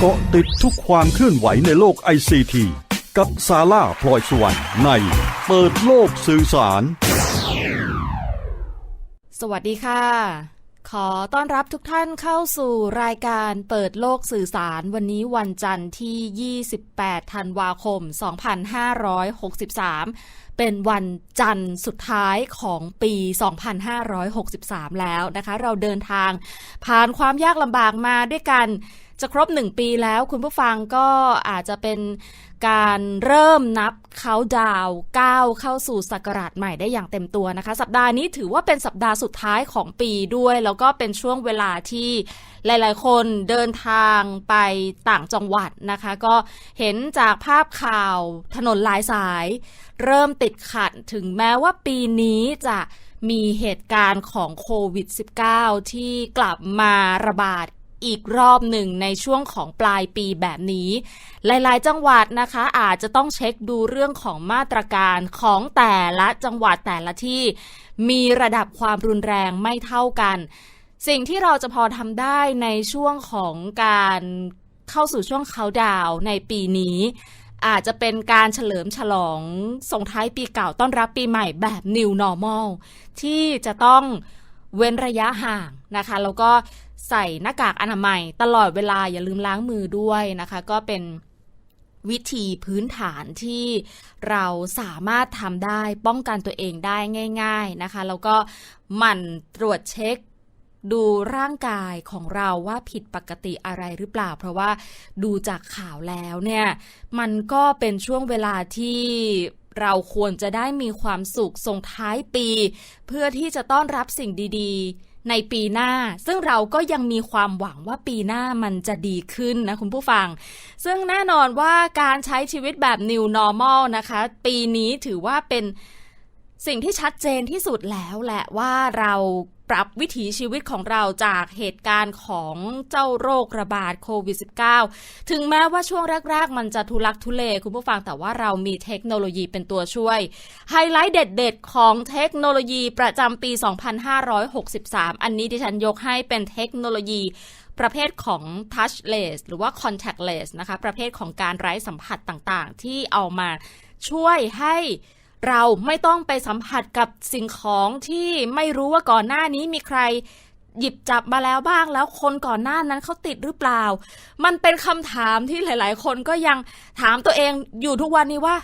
เกาะติดทุกความเคลื่อนไหวในโลกไอซีทีกับซาร่าพลอยสวรรค์ในเปิดโลกสื่อสาร สวัสดีค่ะ ขอต้อนรับทุกท่านเข้าสู่รายการเปิดโลกสื่อสาร วันนี้วันจันทร์ที่ 28 ธันวาคม 2563 เป็นวันจันทร์สุดท้ายของปี 2563 แล้วนะคะ เราเดินทางผ่านความยากลำบากมาด้วยกัน จะครบหนึ่งปีแล้วคุณผู้ฟังก็อาจจะเป็นการเริ่มนับเขาดาวก้าวเข้าสู่ศักราชใหม่ได้อย่างเต็มตัวนะคะ สัปดาห์นี้ถือว่าเป็นสัปดาห์สุดท้ายของปีด้วย แล้วก็เป็นช่วงเวลาที่หลาย ๆ คนเดินทางไปต่างจังหวัดนะคะ ก็เห็นจากภาพข่าวถนนหลายสาย เริ่มติดขัดถึงแม้ว่าปีนี้จะมีเหตุการณ์ของโควิด -19 ที่กลับมาระบาด อีกรอบหนึ่งในช่วงของปลายปีแบบนี้ หลายๆ จังหวัดนะคะ อาจจะต้องเช็คดูเรื่องของมาตรการของแต่ละจังหวัดแต่ละที่ มีระดับความรุนแรงไม่เท่ากัน สิ่งที่เราจะพอทำได้ในช่วงของการเข้าสู่ช่วงเขาดาวในปีนี้อาจจะเป็นการเฉลิมฉลองส่งท้ายปีเก่าต้อนรับปีใหม่แบบ New Normal ที่จะต้องเว้นระยะห่างนะคะ แล้วก็ ใส่หน้ากากอนามัย ตลอดเวลาอย่าลืมล้างมือด้วยนะคะ ก็เป็นวิธีพื้นฐานที่เราสามารถทำได้ป้องกันตัวเองได้ง่าย ๆนะคะ แล้วก็หมั่นตรวจเช็คดูร่างกายของเราว่าผิดปกติอะไรหรือเปล่า เพราะว่าดูจากข่าวแล้วเนี่ย มันก็เป็นช่วงเวลาที่เราควรจะได้มีความสุขส่งท้ายปี เพื่อที่จะต้อนรับสิ่งดี ๆ ในปีหน้า ซึ่งเราก็ยังมีความหวังว่าปีหน้ามันจะดีขึ้นนะคุณผู้ฟัง ซึ่งแน่นอนว่าการใช้ชีวิตแบบ new normal นะคะ ปีนี้ถือว่าเป็นสิ่งที่ชัดเจนที่สุดแล้วแหละว่าเรา ปรับวิถีชีวิตของเราจากเหตุการณ์ของเจ้าโรคระบาดโควิด -19 ถึงแม้ว่าช่วงแรก ๆ มันจะทุลักทุเลคุณผู้ฟังแต่ว่าเรามีเทคโนโลยีเป็นตัวช่วย ไฮไลท์เด็ด ๆ ของเทคโนโลยีประจำปี 2563 อันนี้ที่ฉันยกให้เป็นเทคโนโลยีประเภทของ touchless หรือว่า contactless นะคะ ประเภทของการไร้สัมผัสต่างๆ ที่เอามาช่วยให้ เราไม่ต้องไปสัมผัสกับสิ่งของที่ไม่รู้ว่าก่อนหน้านี้มีใครหยิบจับมาแล้วบ้างแล้วคนก่อนหน้านั้นเขาติดหรือเปล่า มันเป็นคำถามที่หลาย ๆ คนก็ยังถามตัวเองอยู่ทุกวันนี้ว่า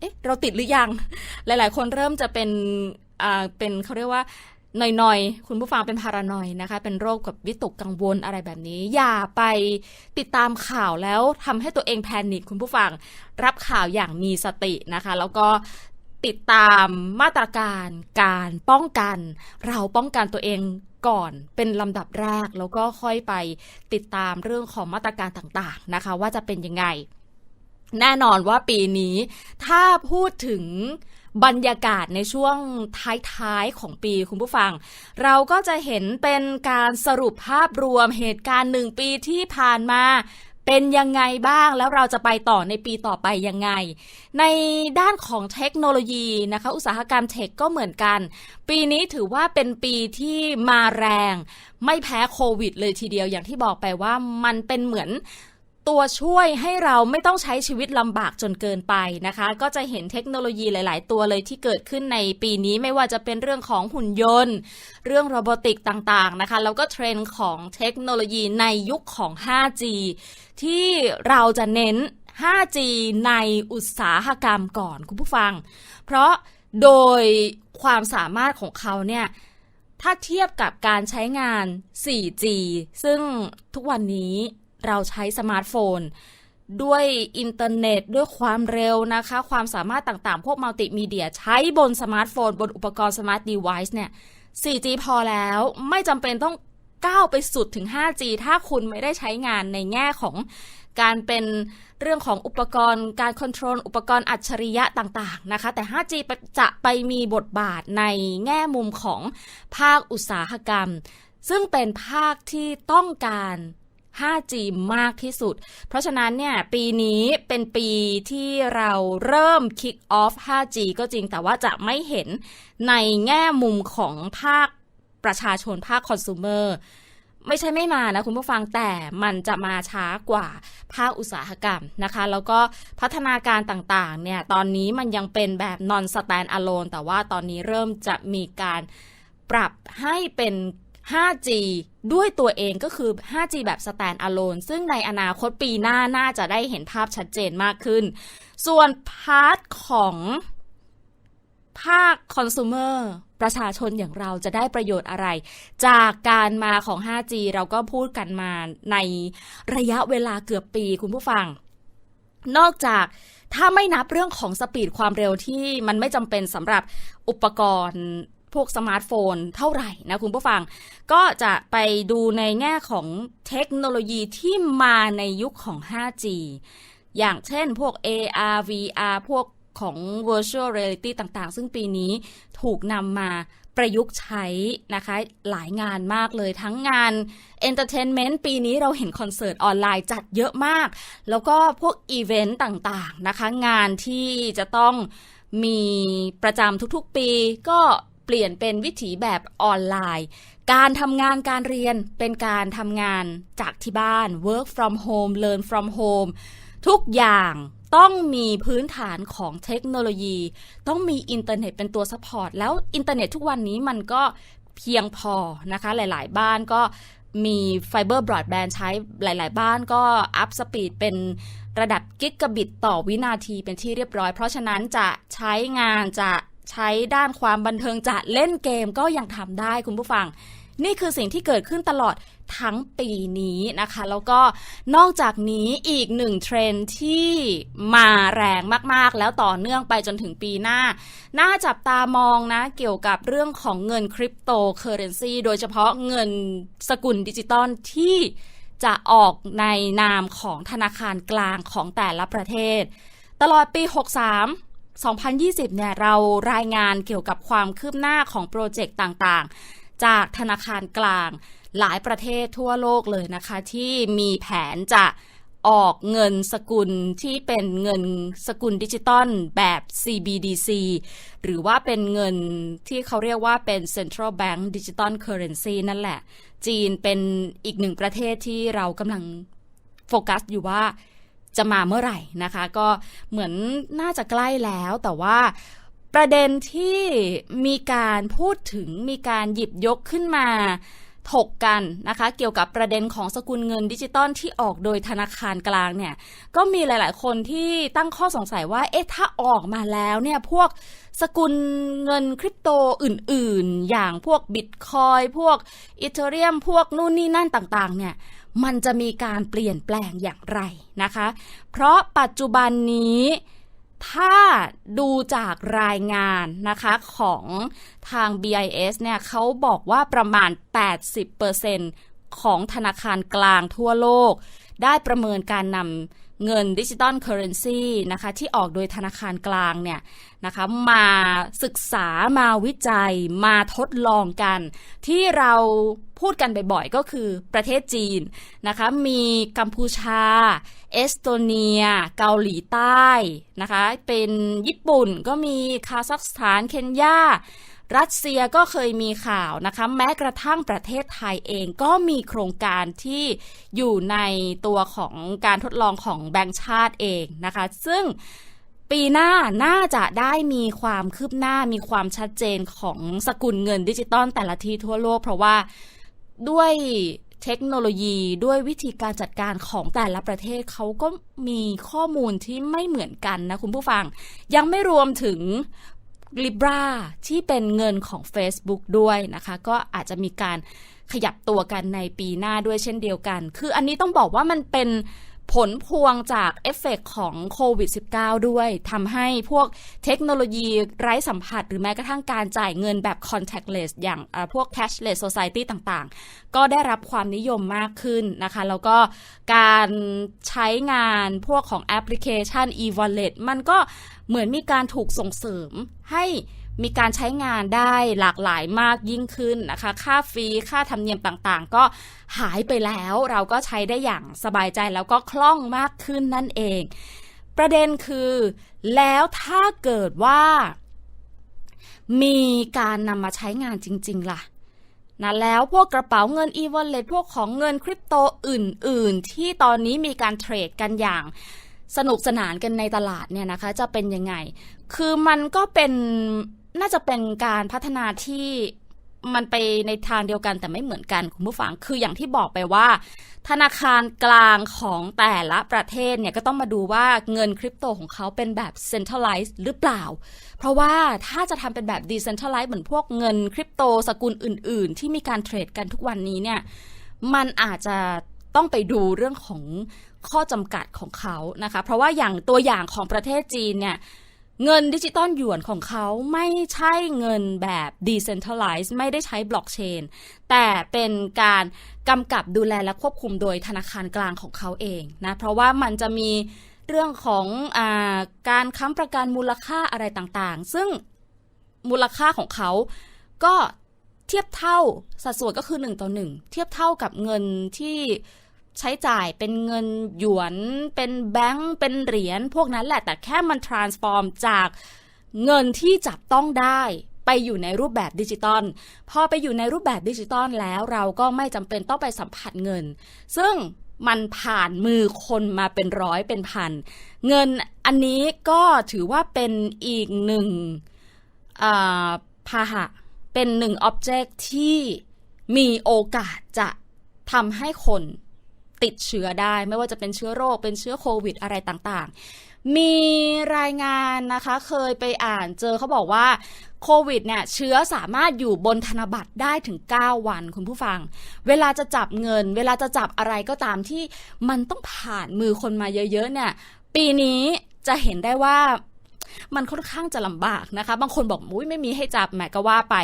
เอ๊ะ เราติดหรือยัง หลาย ๆ คนเริ่มจะเป็น อ่า เป็นเขาเรียกว่าหน่อยๆ คุณผู้ฟังเป็นพารานอยนะคะ เป็นโรคกับวิตกกังวลอะไรแบบนี้ อย่าไปติดตามข่าวแล้วทำให้ตัวเองแพนิคคุณผู้ฟัง รับข่าวอย่างมีสตินะคะ แล้วก็ ติดตามมาตรการการป้องกัน เราป้องกันตัวเองก่อนเป็นลำดับแรกแล้วก็ค่อยไปติดตามเรื่องของมาตรการต่างๆนะคะ ว่าจะเป็นยังไง แน่นอนว่าปีนี้ ถ้าพูดถึงบรรยากาศในช่วงท้ายๆของปีคุณผู้ฟัง เราก็จะเห็นเป็นการสรุปภาพรวมเหตุการณ์หนึ่งปีที่ผ่านมา เป็นยังไงบ้างแล้วเราจะไปต่อในปีต่อไปยังไง ในด้านของเทคโนโลยีนะคะ อุตสาหกรรมเทคก็เหมือนกัน ปีนี้ถือว่าเป็นปีที่มาแรง ไม่แพ้โควิดเลยทีเดียวอย่างที่บอกไปว่ามันเป็นเหมือน ตัวช่วยให้เราไม่ต้องใช้ชีวิตลำบากจนเกินไปนะคะ ก็จะเห็นเทคโนโลยีหลาย ๆ ตัวเลยที่เกิดขึ้นในปีนี้ไม่ว่าจะเป็นเรื่องของหุ่นยนต์ เรื่องโรบอติกต่าง ๆ นะคะ แล้วก็เทรนด์ของเทคโนโลยีในยุคของ 5G ที่เราจะเน้น 5G ในอุตสาหกรรมก่อนคุณผู้ฟัง เพราะโดยความสามารถของเขาเนี่ยถ้าเทียบกับการใช้งาน 4G ซึ่งทุกวันนี้ เราใช้สมาร์ทโฟน ด้วยอินเทอร์เน็ต ด้วยความเร็วนะคะ ความสามารถต่างๆ พวกมัลติมีเดียใช้บนสมาร์ทโฟน บนอุปกรณ์สมาร์ทเดเวิ์เนี่ย 4G พอแล้วไม่จำเป็นต้องก้าวไปสุดถึง 5G ถ้าคุณไม่ได้ใช้งานในแง่ของการเป็นเรื่องของอุปกรณ์การคอนโทรลอุปกรณ์อัจฉริยะต่างๆนะคะ แต่ 5G จะไปมีบทบาทในแง่มุมของภาคอุตสาหกรรม ซึ่งเป็นภาคที่ต้องการ 5G มากที่สุด เพราะฉะนั้นเนี่ยปีนี้เป็นปีที่เราเริ่ม kick off 5G ก็จริงแต่ว่าจะไม่เห็นในแง่มุมของภาคประชาชนภาคคอน sumer ไม่ใช่ไม่มานะคุณผู้ฟังแต่มันจะมาช้ากว่าภาคอุตสาหกรรมนะคะ แล้วก็พัฒนาการต่างๆเนี่ยตอนนี้มันยังเป็นแบบ non stand alone แต่ว่าตอนนี้เริ่มจะมีการปรับให้เป็น 5G ด้วยตัวเองก็คือ 5G แบบ stand alone ซึ่งในอนาคตปีหน้าน่าจะได้เห็นภาพชัดเจนมากขึ้น ส่วนพาร์ทของภาคคอน sumer ประชาชนอย่างเราจะได้ประโยชน์อะไร จากการมาของ 5G เราก็พูดกันมาในระยะเวลาเกือบปีคุณผู้ฟัง นอกจากถ้าไม่นับเรื่องของสปีดความเร็วที่มันไม่จำเป็นสำหรับอุปกรณ์ พวกสมาร์ทโฟนเท่าไหร่นะคุณผู้ฟัง ก็จะไปดูในแง่ของเทคโนโลยีที่มาในยุคของ 5G อย่างเช่นพวก AR VR พวกของ virtual reality ต่างๆ ซึ่งปีนี้ถูกนำมาประยุกต์ใช้นะคะ หลายงานมากเลยทั้งงาน entertainment ปีนี้เราเห็นคอนเสิร์ตออนไลน์จัดเยอะมาก แล้วก็พวกอีเวนต์ต่างๆนะคะ งานที่จะต้องมีประจำทุกๆปีก็ เปลี่ยนเป็นวิถีแบบออนไลน์ การทำงานการเรียนเป็นการทำงานจากที่บ้าน work from home learn from home ทุกอย่างต้องมีพื้นฐานของเทคโนโลยี ต้องมีอินเทอร์เน็ตเป็นตัวซัพพอร์ต แล้วอินเทอร์เน็ตทุกวันนี้มันก็เพียงพอนะคะ หลายๆ บ้านก็มีไฟเบอร์บรอดแบนด์ใช้หลาย ๆ บ้านก็อัพสปีดเป็นระดับกิกะบิตต่อวินาทีเป็นที่เรียบร้อย เพราะฉะนั้นจะใช้งานจะ ใช้ด้านความบันเทิงจะเล่นเกมก็ยังทำได้คุณผู้ฟัง นี่คือสิ่งที่เกิดขึ้นตลอดทั้งปีนี้นะคะ แล้วก็นอกจากนี้อีกหนึ่งเทรนที่มาแรงมากๆ แล้วต่อเนื่องไปจนถึงปีหน้า น่าจับตามองนะ เกี่ยวกับเรื่องของเงินคริปโตเคอเรนซีโดยเฉพาะเงินสกุลดิจิตอลที่จะออกในนามของธนาคารกลางของแต่ละประเทศ ตลอดปี 63 2020 เนี่ยเรารายงานเกี่ยวกับความคืบหน้าของโปรเจกต์ต่างๆ จากธนาคารกลางหลายประเทศทั่วโลกเลยนะคะ ที่มีแผนจะออกเงินสกุลที่เป็นเงินสกุลดิจิตอลแบบ CBDC หรือว่าเป็นเงินที่เขาเรียกว่าเป็น Central Bank Digital Currency นั่นแหละ จีนเป็นอีกหนึ่งประเทศที่เรากำลังโฟกัสอยู่ว่า จะมาเมื่อไหร่นะคะ ก็เหมือนน่าจะใกล้แล้วแต่ว่าประเด็นที่มีการพูดถึงมีการหยิบยกขึ้นมาถกกันนะคะ เกี่ยวกับประเด็นของสกุลเงินดิจิตอลที่ออกโดยธนาคารกลางเนี่ย ก็มีหลาย ๆ คนที่ตั้งข้อสงสัยว่า เอ๊ะ ถ้าออกมาแล้วเนี่ย พวกสกุลเงินคริปโตอื่น ๆ อย่างพวกบิตคอย พวกอีเทเรียม พวกนู่นนี่นั่นต่าง ๆ เนี่ย มันจะมีการเปลี่ยนแปลงอย่างไรนะคะ เพราะปัจจุบันนี้ถ้าดูจากรายงานนะคะของทาง BIS เนี่ยเขาบอกว่าประมาณ 80%ของธนาคารกลางทั่วโลก ได้ประเมินการนำ เงินดิจิตอลเคอร์เรนซีนะคะที่ออกโดยธนาคารกลางเนี่ยนะคะมาศึกษามาวิจัย มาทดลองกัน ที่เราพูดกันบ่อยๆ ก็คือประเทศจีนนะคะมีกัมพูชา เอสโตเนีย เกาหลีใต้นะคะเป็นญี่ปุ่นก็มีคาซัคสถานเคนยา รัสเซียก็เคยมีข่าวนะคะ แม้กระทั่งประเทศไทยเองก็มีโครงการที่อยู่ในตัวของการทดลองของแบงก์ชาติเองนะคะ ซึ่งปีหน้าน่าจะได้มีความคืบหน้ามีความชัดเจนของสกุลเงินดิจิตอลแต่ละที่ทั่วโลก เพราะว่าด้วยเทคโนโลยีด้วยวิธีการจัดการของแต่ละประเทศเขาก็มีข้อมูลที่ไม่เหมือนกันนะคุณผู้ฟัง ยังไม่รวมถึง ลิบราที่เป็นเงินของ Facebook ด้วยนะคะ ก็อาจจะมีการขยับตัวกันในปีหน้าด้วยเช่นเดียวกัน คืออันนี้ต้องบอกว่ามันเป็น ผลพวงจากเอฟเฟกของโควิด -19 ด้วยทำให้พวกเทคโนโลยีไร้สัมผัส หรือแม้กระทั่งการจ่ายเงินแบบ contactless อย่างพวก cashless society ต่างๆ ก็ได้รับความนิยมมากขึ้นนะคะ แล้วก็การใช้งานพวกของแอปพลิเคชัน e-wallet มันก็เหมือนมีการถูกส่งเสริมให้ มีการใช้งานได้หลากหลายมากยิ่งขึ้นนะคะ ค่าฟรีค่าธรรมเนียมต่างๆ ก็หายไปแล้วเราก็ใช้ได้อย่างสบายใจแล้วก็คล่องมากขึ้นนั่นเอง ประเด็นคือ แล้วถ้าเกิดว่า มีการนำมาใช้งานจริง ๆ ล่ะนะแล้วพวกกระเป๋าเงิน e-wallet พวกของเงินคริปโตอื่น ๆ ที่ตอนนี้มีการเทรดกันอย่างสนุกสนานกันในตลาดเนี่ยนะคะ จะเป็นยังไง คือมันก็เป็นน่าจะเป็นการพัฒนาที่มันไปในทางเดียวกันแต่ไม่เหมือนกันคุณผู้ฟังคืออย่างที่บอกไปว่า ธนาคารกลางของแต่ละประเทศเนี่ยก็ต้องมาดูว่าเงินคริปโตของเขาเป็นแบบ centralized หรือเปล่า เพราะว่าถ้าจะทำเป็นแบบ decentralized เหมือนพวกเงินคริปโตสกุลอื่น ๆ ที่มีการเทรดกันทุกวันนี้เนี่ยมันอาจจะต้องไปดูเรื่องของข้อจำกัดของเขานะคะ เพราะว่าอย่างตัวอย่างของประเทศจีนเนี่ย เงินดิจิตอลหยวนของเขาไม่ใช่เงินแบบ decentralized ไม่ได้ใช้บล็อกเชน แต่เป็นการกำกับดูแลและควบคุมโดยธนาคารกลางของเขาเองนะ เพราะว่ามันจะมีเรื่องของอการค้ำประกันมูลค่าอะไรต่างๆ ซึ่งมูลค่าของเขาก็เทียบเท่าสัดส่วนก็คือ 1 ต่อ 1 เทียบเท่ากับเงินที่ ใช้จ่ายเป็นเงินหยวน เป็นแบงก์เป็นเหรียญพวกนั้นแหละ แต่แค่มัน transform จากเงินที่จับต้องได้ไปอยู่ในรูปแบบดิจิตอล พอไปอยู่ในรูปแบบดิจิตอลแล้วเราก็ไม่จำเป็นต้องไปสัมผัสเงิน ซึ่งมันผ่านมือคนมาเป็นร้อยเป็นพัน เงินอันนี้ก็ถือว่าเป็นอีกหนึ่งอ่าพาหะ เป็นหนึ่งอ็อบเจกต์ที่มีโอกาสจะทำให้คน ติดเชื้อได้ ไม่ว่าจะเป็นเชื้อโรคเป็นเชื้อโควิดอะไรต่างๆ มีรายงานนะคะเคยไปอ่านเจอเขาบอกว่าโควิดเนี่ยเชื้อสามารถอยู่บนธนบัตรได้ถึง 9 วันคุณผู้ฟัง เวลาจะจับเงิน เวลาจะจับอะไรก็ตามที่มันต้องผ่านมือคนมาเยอะๆเนี่ยปีนี้จะเห็นได้ว่ามันค่อนข้างจะลำบากนะคะ บางคนบอกมุ้ยไม่มีให้จับแหมก็ว่าไป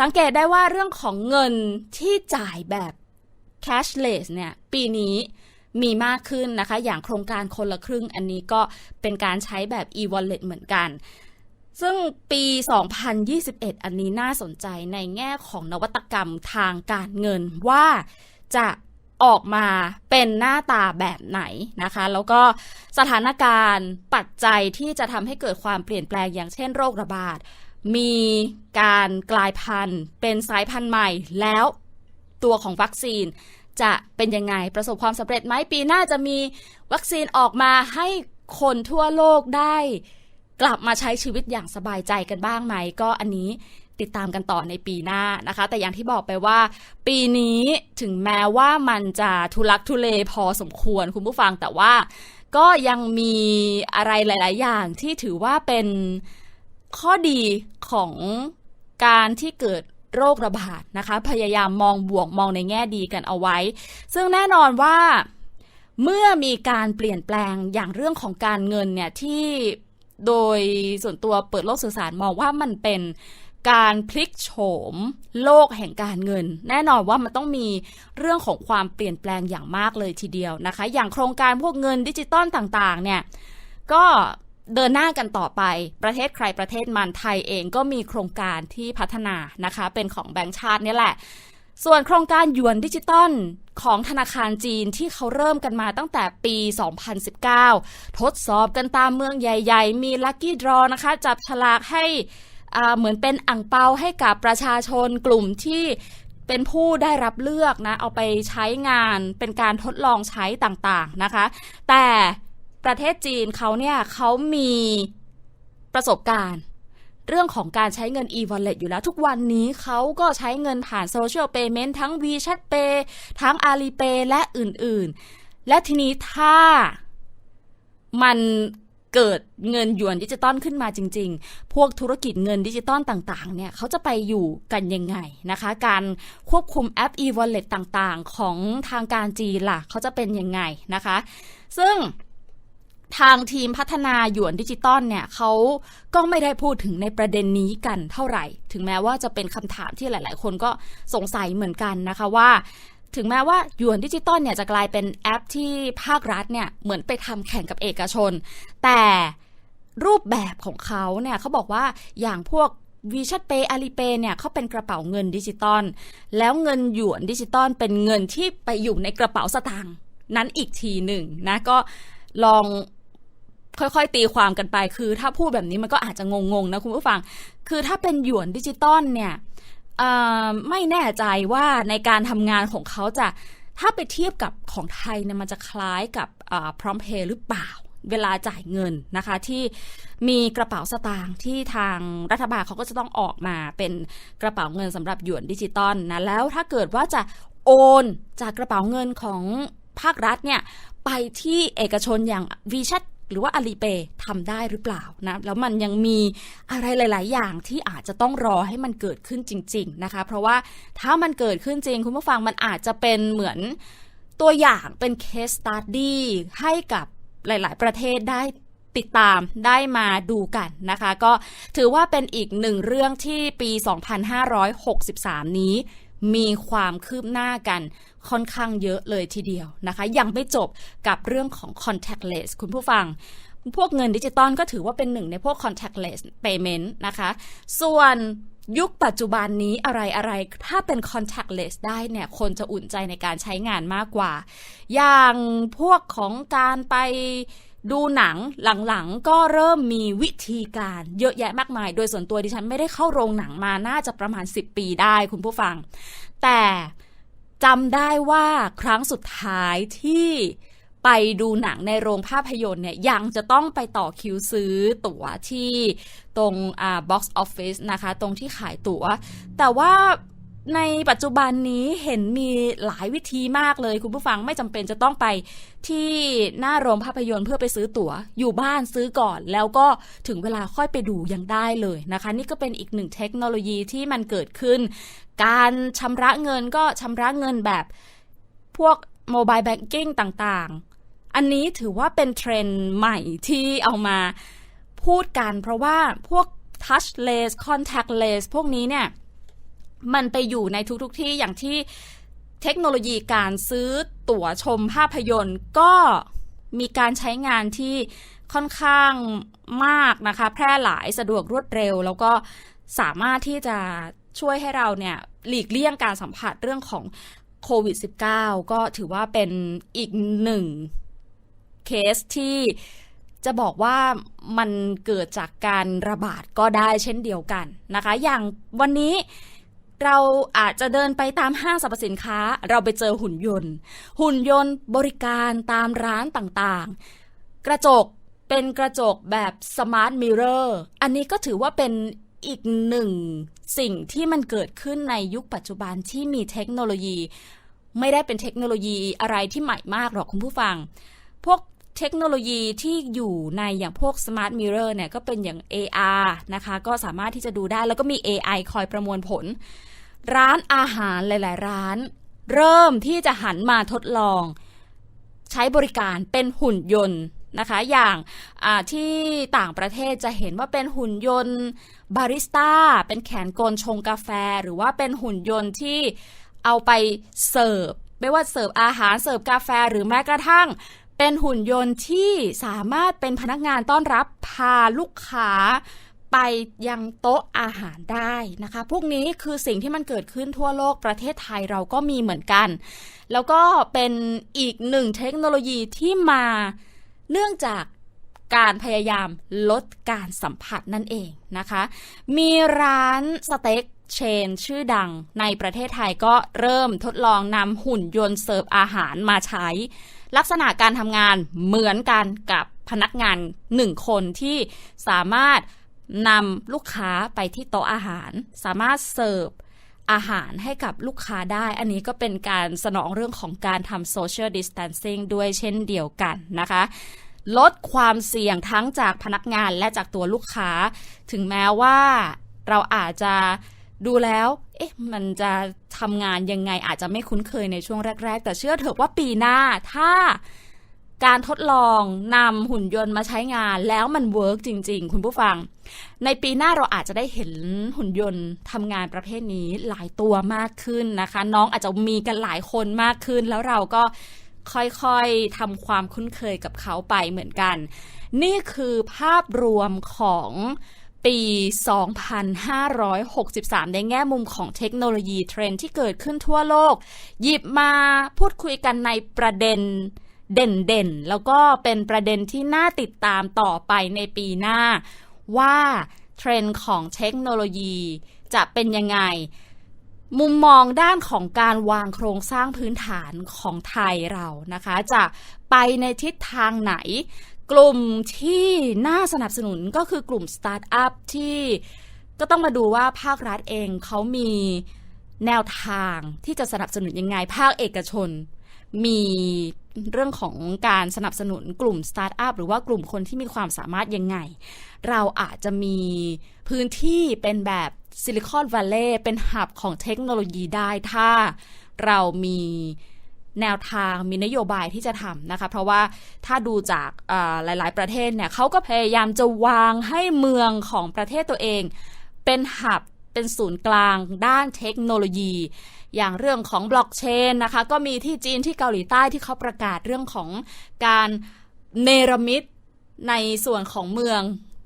สังเกตได้ว่าเรื่องของเงินที่จ่ายแบบ cashless เนี่ยปีนี้มีมากขึ้นนะคะ อย่างโครงการคนละครึ่งอันนี้ก็เป็นการใช้แบบ e-wallet เหมือนกัน ซึ่งปี 2021 อันนี้น่าสนใจในแง่ของนวัตกรรมทางการเงินว่าจะออกมาเป็นหน้าตาแบบไหนนะคะ แล้วก็สถานการณ์ปัจจัยที่จะทำให้เกิดความเปลี่ยนแปลงอย่างเช่นโรคระบาด มีการกลายพันธุ์ เป็นสายพันธุ์ใหม่แล้ว ตัวของวัคซีน จะเป็นยังไงประสบความสำเร็จไหมปีหน้าจะมีวัคซีนออกมาให้คนทั่วโลกได้ กลับมาใช้ชีวิตอย่างสบายใจกันบ้างไหม ก็อันนี้ติดตามกันต่อในปีหน้านะคะ แต่อย่างที่บอกไปว่า ปีนี้ถึงแม้ว่ามันจะทุลักทุเลพอสมควรคุณผู้ฟังแต่ว่าก็ยังมีอะไรหลาย ๆ อย่างที่ถือว่าเป็นข้อดีของการที่เกิด โรคระบาดนะคะ พยายามมองบวกมองในแง่ดีกันเอาไว้ ซึ่งแน่นอนว่าเมื่อมีการเปลี่ยนแปลงอย่างเรื่องของการเงินเนี่ยที่โดยส่วนตัวเปิดโลกสื่อสารมองว่ามันเป็นการพลิกโฉมโลกแห่งการเงิน แน่นอนว่ามันต้องมีเรื่องของความเปลี่ยนแปลงอย่างมากเลยทีเดียวนะคะ อย่างโครงการพวกเงินดิจิตอลต่างๆเนี่ยก็ เดินหน้ากันต่อไปประเทศใครประเทศมันไทยเองก็มีโครงการที่พัฒนานะคะ เป็นของแบงก์ชาตินี่แหละ ส่วนโครงการหยวนดิจิตอลของธนาคารจีนที่เขาเริ่มกันมาตั้งแต่ปี 2019 ทดสอบกันตามเมืองใหญ่ ๆ มีลัคกี้ดรอนะคะ จับฉลากให้เหมือนเป็นอ่งเปาให้กับประชาชนกลุ่มที่เป็นผู้ได้รับเลือกนะ เอาไปใช้งานเป็นการทดลองใช้ต่างๆนะคะ แต่ ประเทศจีนเขาเนี่ยเขามีประสบการณ์ เรื่องของการใช้เงิน e-wallet อยู่แล้ว ทุกวันนี้เขาก็ใช้เงินผ่านโซเชียลเ a ย์เมนทั้ง WeChat Pay ทั้ง Alipay และอื่นๆ และทีนี้ถ้ามันเกิดเงินหยวนดิจิตอลขึ้นมาจริง ๆ พวกธุรกิจเงินดิจิตอลต่างๆ เนี่ยเขาจะไปอยู่กันยังไงนะคะ การควบคุมแอป e-wallet ต่างๆ ของทางการจีนล่ะเขาจะเป็นยังไงนะคะ ซึ่ง ทางทีมพัฒนาหยวนดิจิตอลเนี่ยเขาก็ไม่ได้พูดถึงในประเด็นนี้กันเท่าไหร่ ถึงแม้ว่าจะเป็นคำถามที่หลาย ๆ คนก็สงสัยเหมือนกันนะคะว่า ถึงแม้ว่าหยวนดิจิตอลเนี่ยจะกลายเป็นแอปที่ภาครัฐเนี่ยเหมือนไปทำแข่งกับเอกชน แต่รูปแบบของเขาเนี่ยเขาบอกว่าอย่างพวก WeChat Pay Alipay เนี่ยเขาเป็นกระเป๋าเงินดิจิตอลแล้วเงินหยวนดิจิตอลเป็นเงินที่ไปอยู่ในกระเป๋าสตางค์นั้นอีกทีหนึ่งนะก็ลอง ค่อย ๆ ตีความกันไปคือ ถ้าพูดแบบนี้มันก็อาจจะงงๆนะคุณผู้ฟัง คือถ้าเป็นหยวนดิจิตอลเนี่ยไม่แน่ใจว่าในการทำงานของเขาจะถ้าไปเทียบกับของไทยเนี่ยมันจะคล้ายกับพร้อมเพย์หรือเปล่า เวลาจ่ายเงินนะคะที่มีกระเป๋าสตางค์ที่ทางรัฐบาลเขาก็จะต้องออกมาเป็นกระเป๋าเงินสำหรับหยวนดิจิตอลนะแล้วถ้าเกิดว่าจะโอนจากกระเป๋าเงินของภาครัฐเนี่ยไปที่เอกชนอย่าง v ี c h a t หรือว่า Alipay ทำได้หรือเปล่านะแล้วมันยังมีอะไรหลาย ๆ อย่างที่อาจจะต้องรอให้มันเกิดขึ้นจริง ๆ นะคะ เพราะว่าถ้ามันเกิดขึ้นจริง คุณผู้ฟังมันอาจจะเป็นเหมือนตัวอย่างเป็น case study ให้กับหลาย ๆ ประเทศได้ติดตามได้มาดูกันนะคะ ก็ถือว่าเป็นอีกหนึ่งเรื่องที่ปี 2563 นี้ มีความคืบหน้ากันค่อนข้างเยอะเลยทีเดียวนะคะ ยังไม่จบกับเรื่องของ contactless คุณผู้ฟัง พวกเงินดิจิตอลก็ถือว่าเป็นหนึ่งในพวก contactless payment นะคะ ส่วนยุคปัจจุบันนี้อะไรอะไรถ้าเป็น contactless ได้เนี่ยคนจะอุ่นใจในการใช้งานมากกว่า อย่างพวกของการไป ดูหนังหลังๆ ก็เริ่มมีวิธีการเยอะแยะมากมาย โดยส่วนตัวดิฉันไม่ได้เข้าโรงหนังมาน่าจะประมาณ 10 ปีได้คุณผู้ฟัง แต่จำได้ว่าครั้งสุดท้ายที่ไปดูหนังในโรงภาพยนตร์เนี่ยยังจะต้องไปต่อคิวซื้อตั๋วที่ตรงอ่า box office นะคะ ตรงที่ขายตั๋ว แต่ว่า ในปัจจุบันนี้เห็นมีหลายวิธีมากเลย คุณผู้ฟังไม่จำเป็นจะต้องไปที่หน้าโรงภาพยนตร์เพื่อไปซื้อตั๋ว อยู่บ้านซื้อก่อน แล้วก็ถึงเวลาค่อยไปดูยังได้เลยนะคะ นี่ก็เป็นอีกหนึ่งเทคโนโลยีที่มันเกิดขึ้น การชำระเงินก็ชำระเงินแบบพวกโมบายแบงกิ้งต่างๆ อันนี้ถือว่าเป็นเทรนด์ใหม่ที่เอามาพูดกัน เพราะว่าพวก touchless contactless พวกนี้เนี่ย มันไปอยู่ในทุกๆทที่อย่างที่เทคโนโลยีการซื้อตั๋วชมภาพยนตร์ ก็มีการใช้งานที่ค่อนข้างมากนะคะ แพร่หลายสะดวกรวดเร็ว แล้วก็สามารถที่จะช่วยให้เราเนี่ยหลีกเลี่ยงการสัมผัสเรื่องของโควิด -19 ก็ถือว่าเป็นอีกหนึ่งเคสที่จะบอกว่ามันเกิดจากการระบาดก็ได้เช่นเดียวกันนะคะ อย่างวันนี้ เราอาจจะเดินไปตามห้างสรรพสินค้า เราไปเจอหุ่นยนต์ หุ่นยนต์บริการตามร้านต่างๆ กระจกเป็นกระจกแบบสมาร์ทมิเรอร์อันนี้ก็ถือว่าเป็นอีกหนึ่งสิ่งที่มันเกิดขึ้นในยุคปัจจุบันที่มีเทคโนโลยี ไม่ได้เป็นเทคโนโลยีอะไรที่ใหม่มากหรอกคุณผู้ฟัง พวก เทคโนโลยีที่อยู่ในอย่างพวก Smart Mirror เนี่ยก็เป็นอย่าง AR นะคะ ก็สามารถที่จะดูได้แล้วก็มี AI คอยประมวลผล ร้านอาหารหลาย ๆ ร้าน เริ่มที่จะหันมาทดลอง ใช้บริการเป็นหุ่นยนต์นะคะ อย่างที่ต่างประเทศจะเห็นว่าเป็นหุ่นยนต์บาริสต้า เป็นแขนกลชงกาแฟ หรือว่าเป็นหุ่นยนต์ที่เอาไปเสิร์ฟ ไม่ว่าเสิร์ฟอาหารเสิร์ฟกาแฟ หรือแม้กระทั่ง เป็นหุ่นยนต์ที่สามารถเป็นพนักงานต้อนรับพาลูกค้าไปยังโต๊ะอาหารได้นะคะ พวกนี้คือสิ่งที่มันเกิดขึ้นทั่วโลกประเทศไทยเราก็มีเหมือนกัน แล้วก็เป็นอีกหนึ่งเทคโนโลยีที่มาเนื่องจากการพยายามลดการสัมผัสนั่นเองนะคะ มีร้านสเต็กเชนชื่อดังในประเทศไทยก็เริ่มทดลองนำหุ่นยนต์เสิร์ฟอาหารมาใช้ ลักษณะการทำงานเหมือนกันกับพนักงานหนึ่งคนที่สามารถนำลูกค้าไปที่โต๊ะอาหาร สามารถเสิร์ฟอาหารให้กับลูกค้าได้ อันนี้ก็เป็นการสนองเรื่องของการทำ social distancing ด้วยเช่นเดียวกันนะคะ ลดความเสี่ยงทั้งจากพนักงานและจากตัวลูกค้า ถึงแม้ว่าเราอาจจะดูแล้ว เอ๊ะ มันจะทำงานยังไงอาจจะไม่คุ้นเคยในช่วงแรก ๆ แต่เชื่อเถอะว่าปีหน้าถ้าการทดลองนำหุ่นยนต์มาใช้งานแล้วมันเวิร์กจริง ๆ คุณผู้ฟัง ในปีหน้าเราอาจจะได้เห็นหุ่นยนต์ทำงานประเภทนี้หลายตัวมากขึ้นนะคะ น้องอาจจะมีกันหลายคนมากขึ้น แล้วเราก็ค่อยๆทำความคุ้นเคยกับเขาไปเหมือนกัน นี่คือภาพรวมของ ปี 2563 ในแง่มุมของเทคโนโลยีเทรนที่เกิดขึ้นทั่วโลก หยิบมาพูดคุยกันในประเด็นเด่นๆ แล้วก็เป็นประเด็นที่น่าติดตามต่อไปในปีหน้า ว่าเทรนด์ของเทคโนโลยีจะเป็นยังไง มุมมองด้านของการวางโครงสร้างพื้นฐานของไทยเรานะคะ จะไปในทิศทางไหน กลุ่มที่น่าสนับสนุนก็คือกลุ่มสตาร์ทอัพที่ก็ต้องมาดูว่าภาครัฐเองเขามีแนวทางที่จะสนับสนุนยังไง ภาคเอกชน มีเรื่องของการสนับสนุนกลุ่มสตาร์ทอัพหรือว่ากลุ่มคนที่มีความสามารถยังไง เราอาจจะมีพื้นที่เป็นแบบซิลิคอนวัลเลย์เป็นหับของเทคโนโลยีได้ถ้าเรามี แนวทางมีนโยบายที่จะทำนะคะ เพราะว่าถ้าดูจากหลาย ๆ ประเทศเนี่ยเขาก็พยายามจะวางให้เมืองของประเทศตัวเอง เป็นหับเป็นศูนย์กลางด้านเทคโนโลยี อย่างเรื่องของบล็อกเชนนะคะ ก็มีที่จีนที่เกาหลีใต้ที่เขาประกาศเรื่องของการเนรมิตในส่วนของเมือง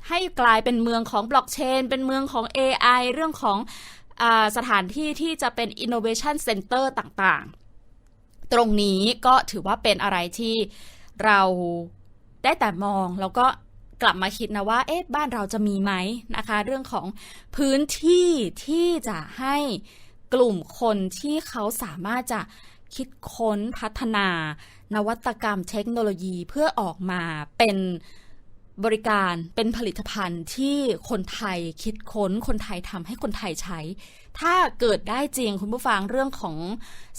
ให้กลายเป็นเมืองของบล็อกเชนเป็นเมืองของ AI เรื่องของอสถานที่ที่จะเป็น Innovation Center ต่างๆ ตรงนี้ก็ถือว่าเป็นอะไรที่เราได้แต่มองแล้วก็กลับมาคิดนะว่า เอ๊ะ บ้านเราจะมีไหมนะคะ เรื่องของพื้นที่ที่จะให้กลุ่มคนที่เขาสามารถจะคิดค้นพัฒนา นวัตกรรมเทคโนโลยีเพื่อออกมาเป็นบริการเป็นผลิตภัณฑ์ที่คนไทยคิดค้นคนไทยทำให้คนไทยใช้ ถ้าเกิดได้จริงคุณผู้ฟังเรื่องของ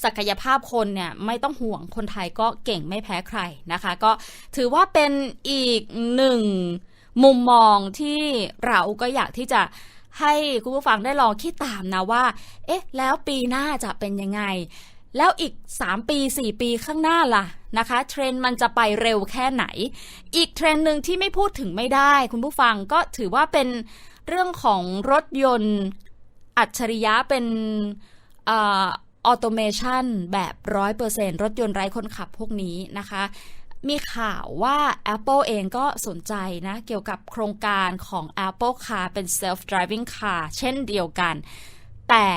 ศักยภาพคนเนี่ยไม่ต้องห่วงคนไทยก็เก่งไม่แพ้ใครนะคะ ก็ถือว่าเป็นอีกหนึ่งมุมมองที่เราก็อยากที่จะให้คุณผู้ฟังได้ลองคิดตามนะว่า เอ๊ะ แล้วปีหน้าจะเป็นยังไง แล้วอีก 3 ปี 4 ปีข้างหน้าล่ะนะคะ เทรนด์มันจะไปเร็วแค่ไหน อีกเทรนด์หนึ่งที่ไม่พูดถึงไม่ได้ คุณผู้ฟังก็ถือว่าเป็นเรื่องของรถยนต์ อัจฉริยะเป็นออโตเมชันแบบร้อยเปอร์เซ็นรถยนต์ไร้คนขับพวกนี้นะคะ มีข่าวว่า Apple เองก็สนใจนะเกี่ยวกับโครงการของ Apple Car เป็น Self Driving Car เช่นเดียวกัน แต่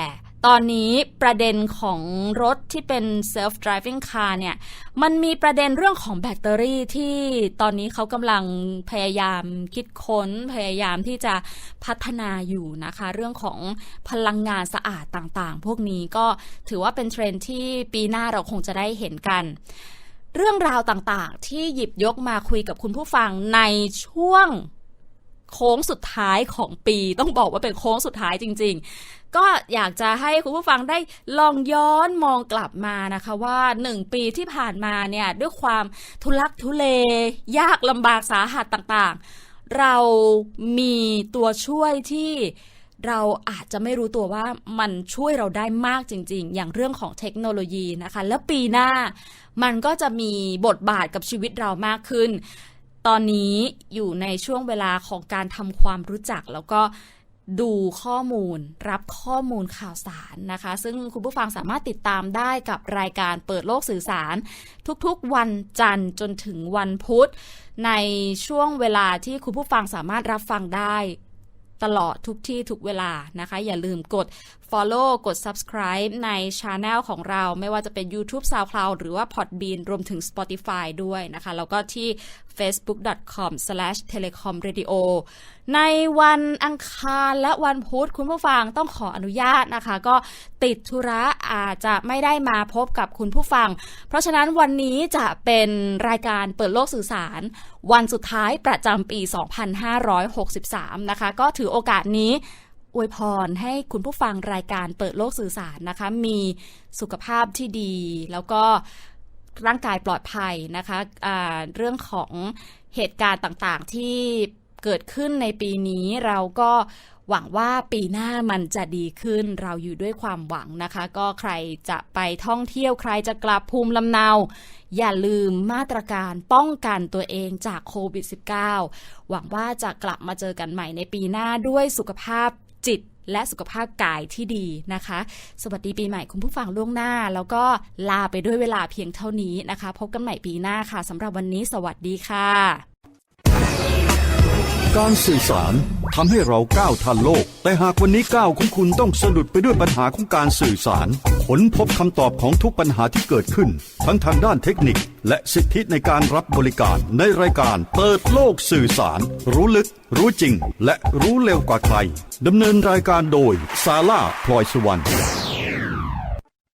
ตอนนี้ประเด็นของรถที่เป็น self driving car เนี่ยมันมีประเด็นเรื่องของแบตเตอรี่ที่ตอนนี้เขากำลังพยายามคิดค้น พยายามที่จะพัฒนาอยู่นะคะ เรื่องของพลังงานสะอาดต่างๆ พวกนี้ก็ถือว่าเป็นเทรนที่ปีหน้าเราคงจะได้เห็นกัน เรื่องราวต่างๆ ที่หยิบยกมาคุยกับคุณผู้ฟังในช่วง โค้งสุดท้ายของปีต้องบอกว่าเป็นโค้งสุดท้ายจริง ๆ ก็อยากจะให้คุณผู้ฟังได้ลองย้อนมองกลับมานะคะว่าหนึ่งปีที่ผ่านมาเนี่ยด้วยความทุลักทุเลยากลำบากสาหัสต่างๆ เรามีตัวช่วยที่เราอาจจะไม่รู้ตัวว่ามันช่วยเราได้มากจริง ๆ อย่างเรื่องของเทคโนโลยีนะคะ แล้วปีหน้ามันก็จะมีบทบาทกับชีวิตเรามากขึ้น ตอนนี้อยู่ในช่วงเวลาของการทำความรู้จักแล้วก็ดูข้อมูลรับข้อมูลข่าวสารนะคะ ซึ่งคุณผู้ฟังสามารถติดตามได้กับรายการเปิดโลกสื่อสาร ทุกๆวันจันทร์จนถึงวันพุธ ในช่วงเวลาที่คุณผู้ฟังสามารถรับฟังได้ตลอดทุกที่ทุกเวลานะคะ อย่าลืมกด follow กด subscribe ใน channel ของเราไม่ว่าจะเป็น YouTube SoundCloud หรือว่า Podbean รวมถึง Spotify ด้วยนะคะ แล้วก็ที่ facebook.com/telecomradio ในวันอังคารและวันพุธคุณผู้ฟังต้องขออนุญาตนะคะ ก็ติดธุระอาจจะไม่ได้มาพบกับคุณผู้ฟัง เพราะฉะนั้นวันนี้จะเป็นรายการเปิดโลกสื่อสาร วันสุดท้ายประจำปี 2563 นะคะ ก็ถือโอกาสนี้ อวยพรให้คุณผู้ฟังรายการเปิดโลกสื่อสารนะคะ มีสุขภาพที่ดี แล้วก็ร่างกายปลอดภัยนะคะะเรื่องของเหตุการณ์ต่างๆที่เกิดขึ้นในปีนี้เราก็หวังว่าปีหน้ามันจะดีขึ้นเราอยู่ด้วยความหวังนะคะ ก็ใครจะไปท่องเที่ยวใครจะกลับภูมิลำเนา อย่าลืมมาตรการป้องกันตัวเองจากโควิด -19 หวังว่าจะกลับมาเจอกันใหม่ในปีหน้าด้วยสุขภาพ จิตและสุขภาพกายที่ดีนะคะ สวัสดีปีใหม่คุณผู้ฟังล่วงหน้า แล้วก็ลาไปด้วยเวลาเพียงเท่านี้นะคะ พบกันใหม่ปีหน้าค่ะสำหรับวันนี้ สวัสดีค่ะ การสื่อสารทำให้เราก้าวทันโลก แต่หากวันนี้ก้าวของคุณต้องสะดุดไปด้วยปัญหาของการสื่อสารค้นพบคำตอบของทุกปัญหาที่เกิดขึ้น ทั้งทางด้านเทคนิค และสิทธิในการรับบริการ ในรายการเปิดโลกสื่อสาร รู้ลึก รู้จริง และรู้เร็วกว่าใครดำเนินรายการโดยซาร่าพลอยสุวรรณ